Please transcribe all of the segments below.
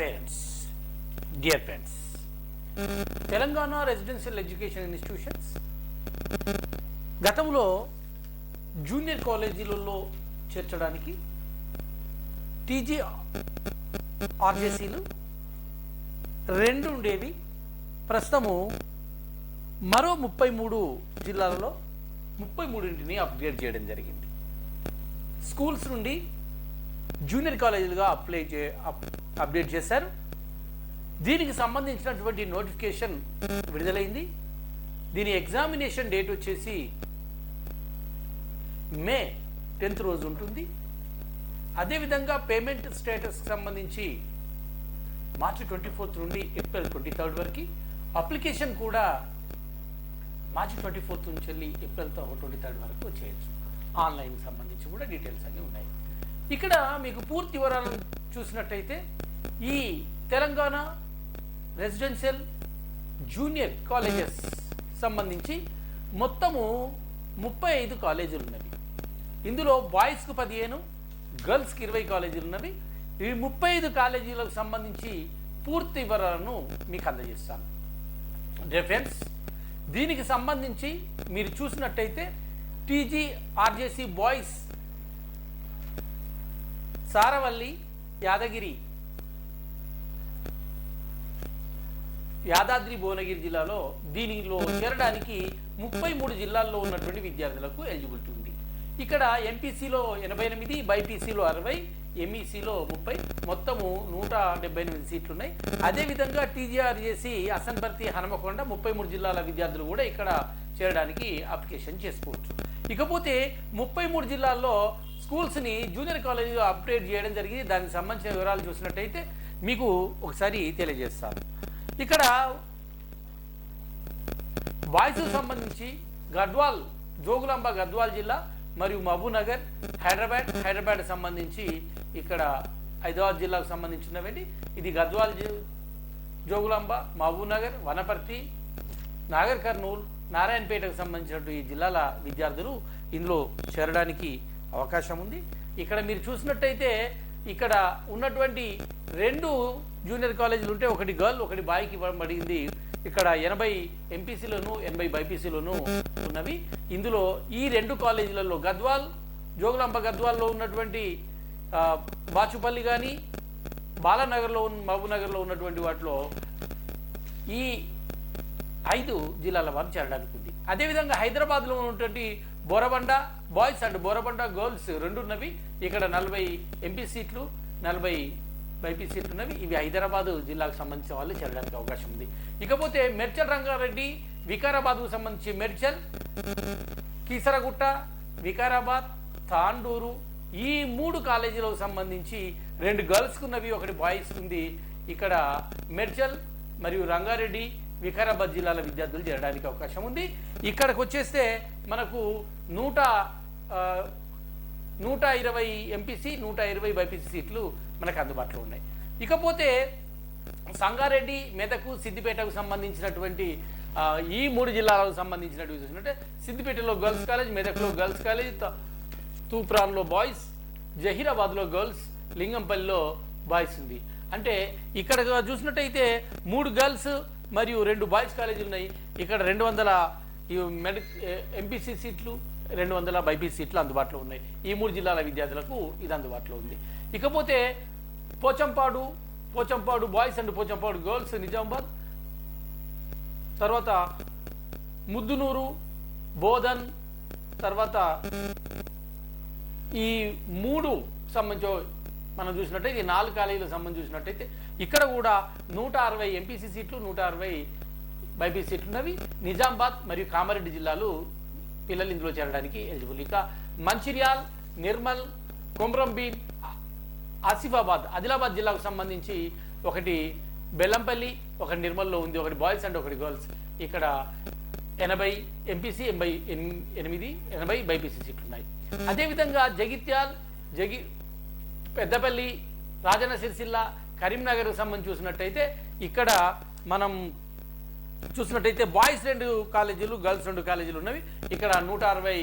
Parents dear parents Telangana residential education institutions గతంలో junior కాలేజీలలో చేర్చడానికి టీజీ ఆర్జేసీలు రెండు ఉండేవి. ప్రస్తుతము మరో ముప్పై మూడు జిల్లాలలో ముప్పై మూడింటిని అప్గ్రేడ్ చేయడం జరిగింది. స్కూల్స్ నుండి జూనియర్ కాలేజీలుగా అప్లై చే అప్డేట్ చేశారు. దీనికి సంబంధించినటువంటి నోటిఫికేషన్ విడుదలైంది. దీని ఎగ్జామినేషన్ డేట్ వచ్చేసి మే టెన్త్ రోజు ఉంటుంది. అదేవిధంగా పేమెంట్ స్టేటస్కి సంబంధించి మార్చి ట్వంటీ ఫోర్త్ నుండి ఏప్రిల్ ట్వంటీ థర్డ్ వరకు అప్లికేషన్ కూడా మార్చి ట్వంటీ ఫోర్త్ నుంచి వెళ్ళి ఏప్రిల్ ట్వంటీ థర్డ్ వరకు చేయొచ్చు ఆన్లైన్ సంబంధించి కూడా డీటెయిల్స్ అన్నీ ఉన్నాయి. ఇక్కడ మీకు పూర్తి వివరాలను చూసినట్టయితే ఈ తెలంగాణ రెసిడెన్షియల్ జూనియర్ కాలేజెస్ సంబంధించి మొత్తము ముప్పై ఐదు కాలేజీలు ఉన్నవి. ఇందులో బాయ్స్కు పదిహేను గర్ల్స్కి ఇరవై కాలేజీలు ఉన్నవి. ఈ ముప్పై ఐదు కాలేజీలకు సంబంధించి పూర్తి వివరాలను మీకు అందజేస్తాను. డిఫెన్స్ దీనికి సంబంధించి మీరు చూసినట్టయితే TG RJC boys Saravalli Yadagiri Yadadri Bhuvanagiri జిల్లాలో దీనిలో చేరడానికి ముప్పై మూడు జిల్లాల్లో ఉన్నటువంటి విద్యార్థులకు ఎలిజిబిలిటీ ఉంది. ఇక్కడ ఎంపీసీలో ఎనభై ఎనిమిది బైపీసీలో అరవై ఎంఈసీలో ముప్పై మొత్తము నూట డెబ్బై ఎనిమిది సీట్లు ఉన్నాయి అదేవిధంగా టీజీఆర్ చేసి అసన్పర్తి హనుమకొండ ముప్పై మూడు జిల్లాల విద్యార్థులు కూడా ఇక్కడ చేరడానికి అప్లికేషన్ చేసుకోవచ్చు. ఇకపోతే ముప్పై మూడు జిల్లాల్లో స్కూల్స్ని జూనియర్ కాలేజీలో అప్డేట్ చేయడం జరిగింది. దానికి సంబంధించిన వివరాలు చూసినట్టయితే మీకు ఒకసారి తెలియజేస్తాను. ఇక్కడ బాయ్స్ సంబంధించి గద్వాల్ జోగులాంబ గద్వాల్ జిల్లా మరియు మహబూనగర్ హైదరాబాద్ హైదరాబాద్ సంబంధించి ఇక్కడ హైదరాబాద్ జిల్లాకు సంబంధించినవండి. ఇది గద్వాల్ జి- జోగులాంబ మహబూనగర్ వనపర్తి నాగర్ కర్నూలు నారాయణపేటకు సంబంధించినటువంటి ఈ జిల్లాల విద్యార్థులు ఇందులో చేరడానికి అవకాశం ఉంది. ఇక్కడ మీరు చూసినట్టయితే ఇక్కడ ఉన్నటువంటి రెండు జూనియర్ కాలేజీలు ఉంటే ఒకటి గర్ల్ ఒకటి బాయ్కి ఇవ్వబడింది ఇక్కడ ఎనభై ఎంపీసీలోను ఎనభై బైపీసీలోను ఉన్నవి. ఇందులో ఈ రెండు కాలేజీలలో గద్వాల్ జోగులాంబ గద్వాల్లో ఉన్నటువంటి బాచుపల్లి కానీ బాలానగర్లో ఉన్న మహబూబ్నగర్లో ఉన్నటువంటి వాటిలో ఈ ఐదు జిల్లాల వారు చేరడానికి ఉంది. అదేవిధంగా హైదరాబాద్లో ఉన్నటువంటి Borabanda boys and Borabanda girls రెండు ఉన్నవి. ఇక్కడ నలభై ఎంపీ సీట్లు నలభై బైపీ సీట్లు ఉన్నవి. ఇవి హైదరాబాద్ జిల్లాకు సంబంధించిన వాళ్ళు చేరడానికి అవకాశం ఉంది. ఇకపోతే మెర్చల్ రంగారెడ్డి వికారాబాద్కు సంబంధించి మెర్చల్ కీసరగుట్ట వికారాబాద్ తాండూరు ఈ మూడు కాలేజీలకు సంబంధించి రెండు గర్ల్స్కి ఉన్నవి ఒకటి బాయ్స్ ఉంది. ఇక్కడ మెర్చల్ మరియు రంగారెడ్డి వికారాబాద్ జిల్లాల విద్యార్థులు చేరడానికి అవకాశం ఉంది. ఇక్కడికి వచ్చేస్తే మనకు నూట నూట ఇరవై ఎంపీసీ నూట ఇరవై బైపీసీ సీట్లు మనకు అందుబాటులో ఉన్నాయి. ఇకపోతే సంగారెడ్డి మెదకు సిద్దిపేటకు సంబంధించినటువంటి ఈ మూడు జిల్లాలకు సంబంధించినటువంటి చూసినట్టే సిద్దిపేటలో గర్ల్స్ కాలేజ్ మెదక్లో గర్ల్స్ కాలేజ్ తూప్రాన్లో బాయ్స్ జహీరాబాద్లో గర్ల్స్ లింగంపల్లిలో బాయ్స్ ఉంది. అంటే ఇక్కడ చూసినట్టయితే మూడు గర్ల్స్ మరియు రెండు బాయ్స్ కాలేజీలు ఉన్నాయి. ఇక్కడ రెండు వందల ఎంపీసీ సీట్లు రెండు వందల బైపీసీ సీట్లు అందుబాటులో ఉన్నాయి. ఈ మూడు జిల్లాల విద్యార్థులకు ఇది అందుబాటులో ఉంది. ఇకపోతే Pochampadu Pochampadu boys and Pochampadu girls Nizamabad తర్వాత ముద్దునూరు బోధన్ తర్వాత ఈ మూడు సంబంధించి మనం చూసినట్టయితే ఈ నాలుగు కాలేజీలకు సంబంధించి చూసినట్టయితే ఇక్కడ కూడా నూట అరవై ఎంపీసీ సీట్లు నూట అరవై బైపీ సీట్లు ఉన్నవి. నిజామాబాద్ మరియు కామారెడ్డి జిల్లాలు పిల్లలు ఇందులో చేరడానికి ఎలిజిబుల్ ఇక మంచిర్యాల్ నిర్మల్ కొమ్రంభీం ఆసిఫాబాద్ ఆదిలాబాద్ జిల్లాకు సంబంధించి ఒకటి బెల్లంపల్లి ఒకటి నిర్మల్లో ఉంది ఒకటి బాయ్స్ అండ్ ఒకటి గర్ల్స్. ఇక్కడ ఎనభై ఎంపీసీ ఎనభై ఎనిమిది ఎనభై బైపీసీ సీట్లు ఉన్నాయి అదేవిధంగా జగిత్యాల్ జగి పెద్దపల్లి రాజన్న సిరిసిల్ల కరీంనగర్కు సంబంధించి చూసినట్టయితే ఇక్కడ మనం చూసినట్టయితే బాయ్స్ రెండు కాలేజీలు గర్ల్స్ రెండు కాలేజీలు ఉన్నవి. ఇక్కడ నూట అరవై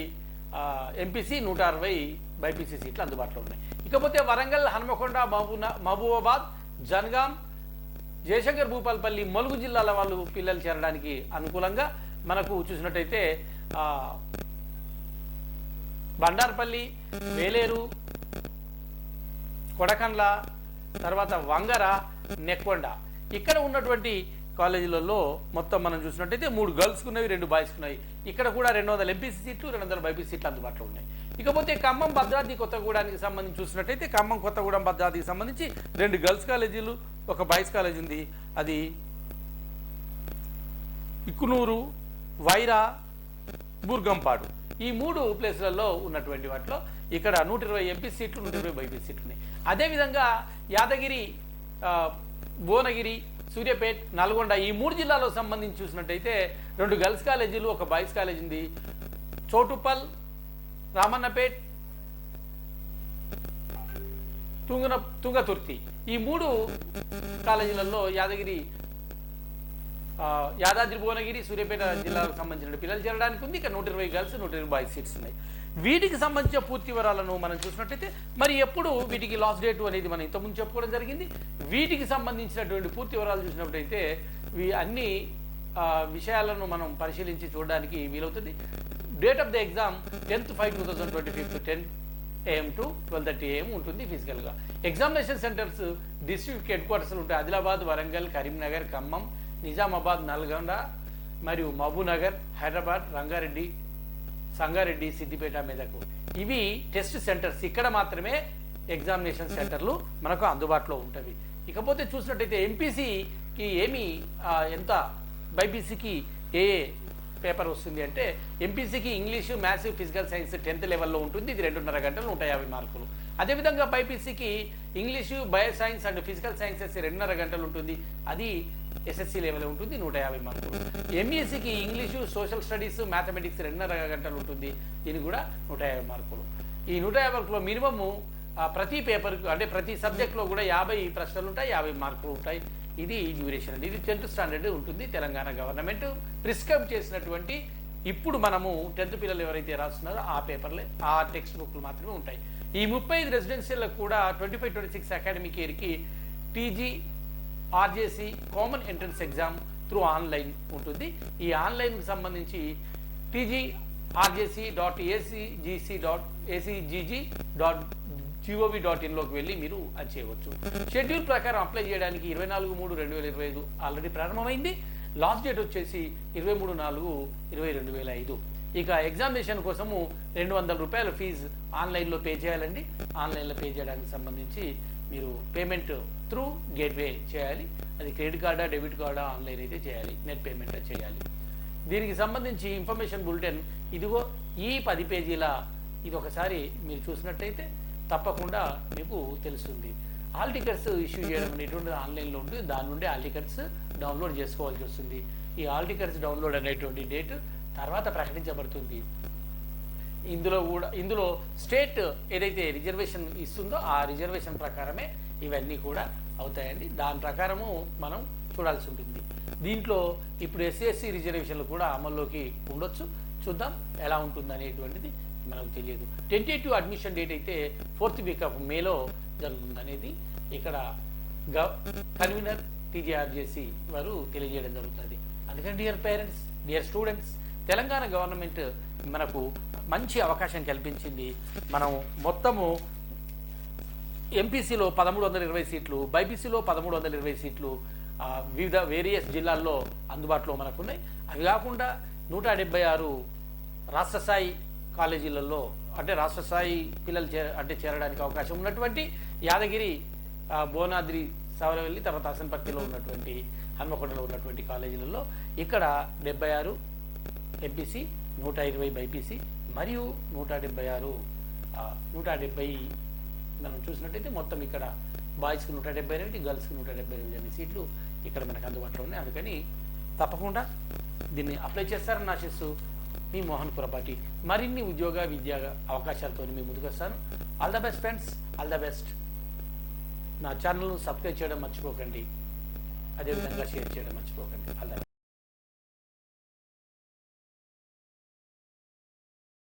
ఎంపీసీ నూట అరవై బైపీసీ సీట్లు అందుబాటులో ఉన్నాయి. ఇకపోతే వరంగల్ హనుమకొండ మహబూనా మహబూబాబాద్ జనగాం జయశంకర్ భూపాలపల్లి మలుగు జిల్లాల వాళ్ళు పిల్లలు చేరడానికి అనుకూలంగా మనకు చూసినట్టయితే బండార్పల్లి వేలేరు కొడకండ్ల తర్వాత వంగర నెక్కొండ. ఇక్కడ ఉన్నటువంటి కాలేజీలలో మొత్తం మనం చూసినట్టయితే మూడు గర్ల్స్ ఉన్నవి రెండు బాయ్స్ ఉన్నాయి ఇక్కడ కూడా రెండు వందల ఎంపీసీ సీట్లు రెండు వందల బైపీసీ సీట్లు అందుబాటులో ఉన్నాయి. ఇకపోతే ఖమ్మం భద్రాద్రి కొత్తగూడానికి సంబంధించి చూసినట్టయితే ఖమ్మం కొత్తగూడెం భద్రాద్రికి సంబంధించి రెండు గర్ల్స్ కాలేజీలు ఒక బాయ్స్ కాలేజీ ఉంది. అది ఇక్కునూరు వైరా బుర్గంపాడు. ఈ మూడు ప్లేసులలో ఉన్నటువంటి వాటిలో ఇక్కడ నూట ఇరవై ఎంపీ సీట్లు నూట ఇరవై బైపీ సీట్లు ఉన్నాయి. అదేవిధంగా యాదగిరి భువనగిరి సూర్యాపేట్ నల్గొండ ఈ మూడు జిల్లాలకు సంబంధించి చూసినట్టయితే రెండు గర్ల్స్ కాలేజీలు ఒక బాయ్స్ కాలేజీ ఉంది. చోటుపల్ రామన్నపేట్ తుంగన తుంగతుర్తి. ఈ మూడు కాలేజీలలో యాదగిరి యాదాద్రి భువనగిరి సూర్యాపేట జిల్లాకు సంబంధించిన పిల్లలు చేరడానికి ఉంది. ఇక నూట ఇరవై గర్ల్స్ నూట ఇరవై బాయ్స్ సీట్స్ ఉన్నాయి. వీటికి సంబంధించిన పూర్తి వివరాలను మనం చూసినట్టయితే మరి ఎప్పుడు వీటికి లాస్ట్ డేట్ అనేది మనం ఇంతకుముందు చెప్పుకోవడం జరిగింది. వీటికి సంబంధించినటువంటి పూర్తి వివరాలు చూసినట్టయితే ఇవి అన్ని విషయాలను మనం పరిశీలించి చూడడానికి వీలవుతుంది. Date of the exam tenth five two thousand twenty fifth ten AM to twelve thirty AM ఉంటుంది ఫిజికల్గా ఎగ్జామినేషన్ సెంటర్స్ డిస్ట్రిక్ట్ హెడ్ క్వార్టర్స్లు ఉంటాయి. ఆదిలాబాద్ వరంగల్ కరీంనగర్ ఖమ్మం నిజామాబాద్ నల్గొండ మరియు మహబూబ్నగర్ హైదరాబాద్ రంగారెడ్డి సంగారెడ్డి సిద్దిపేట మెదకు. ఇవి టెస్ట్ సెంటర్స్. ఇక్కడ మాత్రమే ఎగ్జామినేషన్ సెంటర్లు మనకు అందుబాటులో ఉంటవి. ఇకపోతే చూసినట్టయితే ఎంపీసీకి ఏమి ఎంత బైపీసీకి ఏ ఏ పేపర్ వస్తుంది అంటే ఎంపీసీకి English maths physical science tenth లెవెల్లో ఉంటుంది. ఇది రెండున్నర గంటలు నూట యాభై మార్కులు. అదేవిధంగా బైపీసీకి English bio science and physical sciences రెండున్నర గంటలు ఉంటుంది. అది ఎస్ఎస్సీ లెవెల్ ఉంటుంది నూట యాభై మార్కులు ఎంఈఎస్సికి ఇంగ్లీషు సోషల్ స్టడీస్ మ్యాథమెటిక్స్ రెండున్నర గంటలు ఉంటుంది. దీనికి కూడా నూట యాభై మార్కులు ఈ నూట యాభై మార్కులో మినిమము ప్రతి పేపర్కు అంటే ప్రతి సబ్జెక్ట్లో కూడా యాభై ప్రశ్నలు ఉంటాయి యాభై మార్కులు ఉంటాయి. ఇది డ్యూరేషన్ అండి. ఇది టెన్త్ స్టాండర్డ్ ఉంటుంది తెలంగాణ గవర్నమెంట్ ప్రిస్క్రైబ్ చేసినటువంటి ఇప్పుడు మనము టెన్త్ పిల్లలు ఎవరైతే రాస్తున్నారో ఆ పేపర్లే ఆ టెక్స్ట్ బుక్లు మాత్రమే ఉంటాయి. ఈ ముప్పై ఐదు రెసిడెన్షియల్లకు కూడా twenty five twenty six academic ఇయర్కి TG RJC common entrance exam through online ఉంటుంది. ఈ ఆన్లైన్కి సంబంధించి TG RJC dot ACGC dot ACGG dot GOV dot ఇన్లోకి వెళ్ళి మీరు అది చేయవచ్చు. షెడ్యూల్ ప్రకారం అప్లై చేయడానికి ఇరవై నాలుగు మూడు రెండు వేల ఇరవై ఐదు ఆల్రెడీ ప్రారంభమైంది. లాస్ట్ డేట్ వచ్చేసి ఇరవై మూడు నాలుగు ఇరవై రెండు వేల ఐదు. ఇక ఎగ్జామినేషన్ కోసము రెండు వందల రూపాయల ఫీజు ఆన్లైన్లో పే చేయాలండి. ఆన్లైన్లో పే చేయడానికి సంబంధించి మీరు పేమెంట్ త్రూ గేట్వే చేయాలి. అది క్రెడిట్ కార్డా డెబిట్ కార్డా ఆన్లైన్ అయితే చేయాలి. నెట్ పేమెంట్ చేయాలి. దీనికి సంబంధించి ఇన్ఫర్మేషన్ బులెటిన్ ఇదిగో ఈ పది పేజీల ఇది ఒకసారి మీరు చూసినట్టయితే తప్పకుండా మీకు తెలుస్తుంది. ఆల్ టికెట్స్ ఇష్యూ చేయడం అనేటువంటిది ఆన్లైన్లో ఉంటుంది. దాని నుండి ఆల్ టికెట్స్ డౌన్లోడ్ చేసుకోవాల్సి వస్తుంది. ఈ ఆల్ టికెట్స్ డౌన్లోడ్ అనేటువంటి డేట్ తర్వాత ప్రకటించబడుతుంది. ఇందులో కూడా ఇందులో స్టేట్ ఏదైతే రిజర్వేషన్ ఇస్తుందో ఆ రిజర్వేషన్ ప్రకారమే ఇవన్నీ కూడా అవుతాయండి. దాని ప్రకారము మనం చూడాల్సి ఉంటుంది. దీంట్లో ఇప్పుడు ఎస్సీఎస్సీ రిజర్వేషన్లు కూడా అమల్లోకి ఉండొచ్చు. చూద్దాం ఎలా ఉంటుంది అనేటువంటిది మనకు తెలియదు. టెంటేటివ్ అడ్మిషన్ డేట్ అయితే ఫోర్త్ వీక్ ఆఫ్ మేలో జరుగుతుంది అనేది ఇక్కడ గవ్ కన్వీనర్ టీజీఆర్జేసి వారు తెలియజేయడం జరుగుతుంది. అందుకని dear parents dear students Telangana government మనకు మంచి అవకాశం కల్పించింది. మనం మొత్తము ఎంపీసీలో పదమూడు వందల ఇరవై సీట్లు బైపీసీలో పదమూడు వందల ఇరవై సీట్లు వివిధ వేరియస్ జిల్లాల్లో అందుబాటులో మనకు ఉన్నాయి అవి కాకుండా నూట డెబ్బై ఆరు రాష్ట్ర స్థాయి కాలేజీలలో అంటే రాష్ట్ర స్థాయి పిల్లలు చే అంటే చేరడానికి అవకాశం ఉన్నటువంటి యాదగిరి భువనాద్రి సవరవెల్లి తర్వాత అసన్పర్తిలో ఉన్నటువంటి హన్మకొండలో ఉన్నటువంటి కాలేజీలలో ఇక్కడ డెబ్బై ఆరు ఎంపీసీ నూట ఇరవై బైపీసీ మరియు నూట డెబ్బై ఆరు నూట డెబ్బై మనం చూసినట్టయితే మొత్తం ఇక్కడ బాయ్స్కి నూట డెబ్బై ఎనిమిది గర్ల్స్కి నూట డెబ్బై ఎనిమిది అనే సీట్లు ఇక్కడ మనకు అందుబాటులో ఉన్నాయి. అందుకని తప్పకుండా దీన్ని అప్లై చేస్తారని ఆశిస్తూ మీ మోహన్ పురపాటి. మరిన్ని ఉద్యోగ విద్యా అవకాశాలతో మీ ముందుకు వస్తాను. All the best friends all the best నా ఛానల్ను సబ్స్క్రైబ్ చేయడం మర్చిపోకండి. అదేవిధంగా షేర్ చేయడం మర్చిపోకండి. All the best